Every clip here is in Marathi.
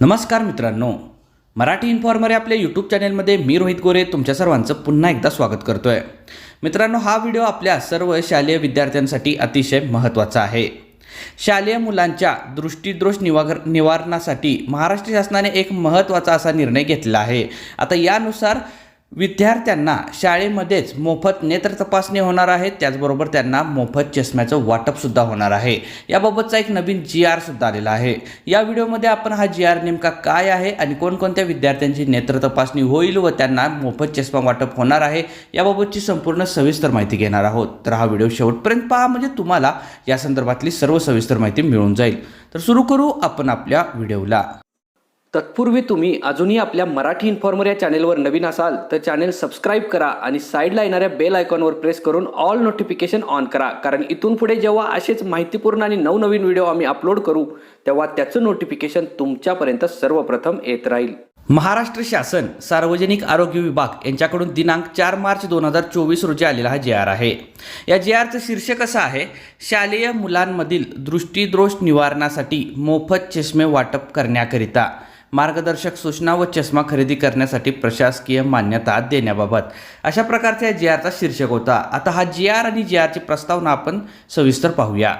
नमस्कार मित्रांनो. मराठी इन्फॉर्मर या आपल्या यूट्यूब चॅनेलमध्ये मी रोहित गोरे तुमच्या सर्वांचं पुन्हा एकदा स्वागत करतो आहे मित्रांनो हा व्हिडिओ आपल्या सर्व शालेय विद्यार्थ्यांसाठी अतिशय महत्त्वाचा आहे. शालेय मुलांच्या दृष्टीदोष निवार निवारणासाठी महाराष्ट्र शासनाने एक महत्त्वाचा असा निर्णय घेतला आहे. आता यानुसार विद्यार्थ्यांना शाळेमध्येच मोफत नेत्र तपासणी होणार आहे. त्याचबरोबर त्यांना मोफत चष्म्याचं वाटपसुद्धा होणार आहे. याबाबतचा एक नवीन जी आरसुद्धा आलेला आहे. या व्हिडिओमध्ये आपण हा जी आर नेमका काय आहे आणि कोणकोणत्या विद्यार्थ्यांची नेत्र तपासणी होईल व त्यांना मोफत चष्मा वाटप होणार आहे याबाबतची संपूर्ण सविस्तर माहिती घेणार आहोत. तर हा व्हिडिओ शेवटपर्यंत पहा म्हणजे तुम्हाला या संदर्भातली सर्व सविस्तर माहिती मिळून जाईल. तर सुरू करू आपण आपल्या व्हिडिओला. तत्पूर्वी तुम्ही अजूनही आपल्या मराठी इन्फॉर्मर या चॅनेलवर नवीन असाल तर चॅनेल सबस्क्राईब करा आणि साईडला येणाऱ्या बेल आयकॉनवर प्रेस करून ऑल नोटिफिकेशन ऑन करा. कारण इथून पुढे जेव्हा असेच माहितीपूर्ण आणि नवनवीन व्हिडिओ आम्ही अपलोड करू तेव्हा त्याचं नोटिफिकेशन तुमच्यापर्यंत सर्वप्रथम येत राहील. महाराष्ट्र शासन सार्वजनिक आरोग्य विभाग यांच्याकडून दिनांक चार मार्च दोन हजार चोवीस रोजी आलेला हा जे आर आहे. या जे आरचं शीर्षक असं आहे शालेय मुलांमधील दृष्टीदोष निवारणासाठी मोफत चष्मे वाटप करण्याकरिता. मार्गदर्शक सूचना व चष्मा खरेदी करण्यासाठी प्रशासकीय मान्यता देण्याबाबत. अशा प्रकारचा जी आरचा शीर्षक होता. आता हा जी आर आणि जी आरची प्रस्तावना आपण सविस्तर पाहूया.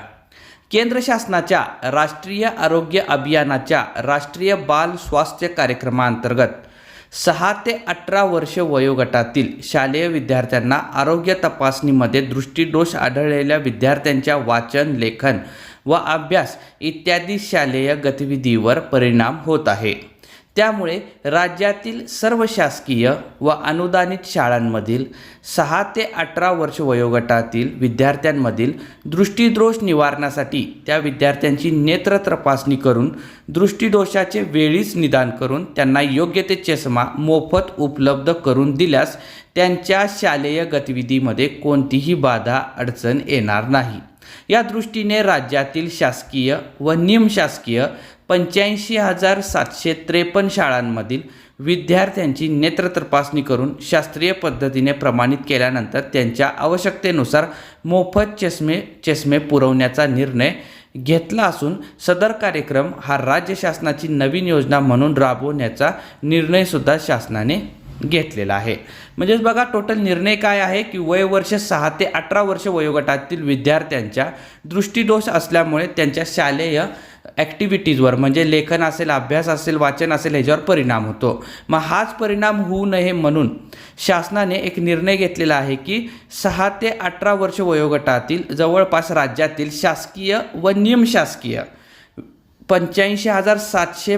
केंद्र शासनाच्या राष्ट्रीय आरोग्य अभियानाच्या राष्ट्रीय बाल स्वास्थ्य कार्यक्रमाअंतर्गत सहा ते अठरा वर्ष वयोगटातील शालेय विद्यार्थ्यांना आरोग्य तपासणीमध्ये दृष्टीदोष आढळलेल्या विद्यार्थ्यांच्या वाचन लेखन व अभ्यास इत्यादी शालेय गतिविधीवर परिणाम होत आहे. त्यामुळे राज्यातील सर्व शासकीय व अनुदानित शाळांमधील सहा ते अठरा वर्ष वयोगटातील विद्यार्थ्यांमधील दृष्टीदोष निवारणासाठी त्या विद्यार्थ्यांची नेत्र तपासणी करून दृष्टीदोषाचे वेळीच निदान करून त्यांना योग्य ते चष्मा मोफत उपलब्ध करून दिल्यास त्यांच्या शालेय गतिविधीमध्ये कोणतीही बाधा अडचण येणार नाही. या दृष्टीने राज्यातील शासकीय व निमशासकीय पंच्याऐंशी हजार सातशे त्रेपन्न शाळांमधील विद्यार्थ्यांची नेत्र तपासणी करून शास्त्रीय पद्धतीने प्रमाणित केल्यानंतर त्यांच्या आवश्यकतेनुसार मोफत चष्मे चष्मे पुरवण्याचा निर्णय घेतला असून सदर कार्यक्रम हा राज्य शासनाची नवीन योजना म्हणून राबवण्याचा निर्णयसुद्धा शासनाने घेतलेला आहे. म्हणजेच बघा टोटल निर्णय काय आहे की वय वर्ष सहा ते अठरा वर्ष वयोगटातील विद्यार्थ्यांच्या दृष्टीदोष असल्यामुळे त्यांच्या शालेय ॲक्टिव्हिटीजवर म्हणजे लेखन असेल अभ्यास असेल वाचन असेल ह्याच्यावर परिणाम होतो. मग हाच परिणाम होऊ नये म्हणून शासनाने एक निर्णय घेतलेला आहे की सहा ते अठरा वर्ष वयोगटातील जवळपास राज्यातील शासकीय व निमशासकीय पंच्याऐंशी हजार सातशे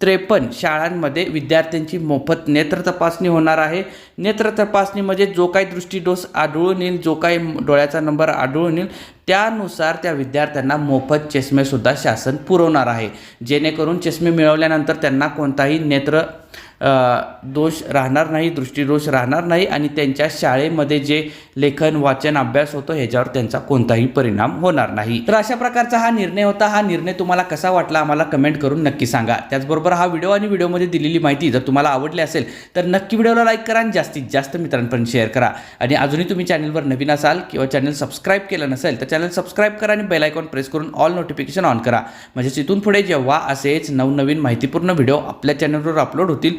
त्रेपन्न शाळांमध्ये विद्यार्थ्यांची मोफत नेत्र तपासणी होणार आहे. नेत्र तपासणीमध्ये जो काही दृष्टीडोस आढळून येईल जो काही डोळ्याचा नंबर आढळून येईल त्यानुसार त्या विद्यार्थ्यांना मोफत चष्मेसुद्धा शासन पुरवणार आहे. जेणेकरून चष्मे मिळवल्यानंतर त्यांना कोणताही नेत्र दोष राहणार नाही दृष्टीदोष राहणार नाही आणि त्यांच्या शाळेमध्ये जे लेखन वाचन अभ्यास होतो ह्याच्यावर त्यांचा कोणताही परिणाम होणार नाही. तर अशा प्रकारचा हा निर्णय होता. हा निर्णय तुम्हाला कसा वाटला आम्हाला कमेंट करून नक्की सांगा. त्याचबरोबर हा व्हिडिओ आणि व्हिडिओमध्ये दिलेली माहिती जर तुम्हाला आवडली असेल तर नक्की व्हिडिओला लाईक करा आणि जास्तीत जास्त मित्रांपर्यंत शेअर करा. आणि अजूनही तुम्ही चॅनलवर नवीन असाल किंवा चॅनल सबस्क्राईब केलं नसेल तर चॅनल सबस्क्राईब करा आणि बेल आयकॉन प्रेस करून ऑल नोटिफिकेशन ऑन करा. म्हणजेच इथून पुढे जेव्हा असेच नवनवीन माहितीपूर्ण व्हिडिओ आपल्या चॅनलवर अपलोड होतील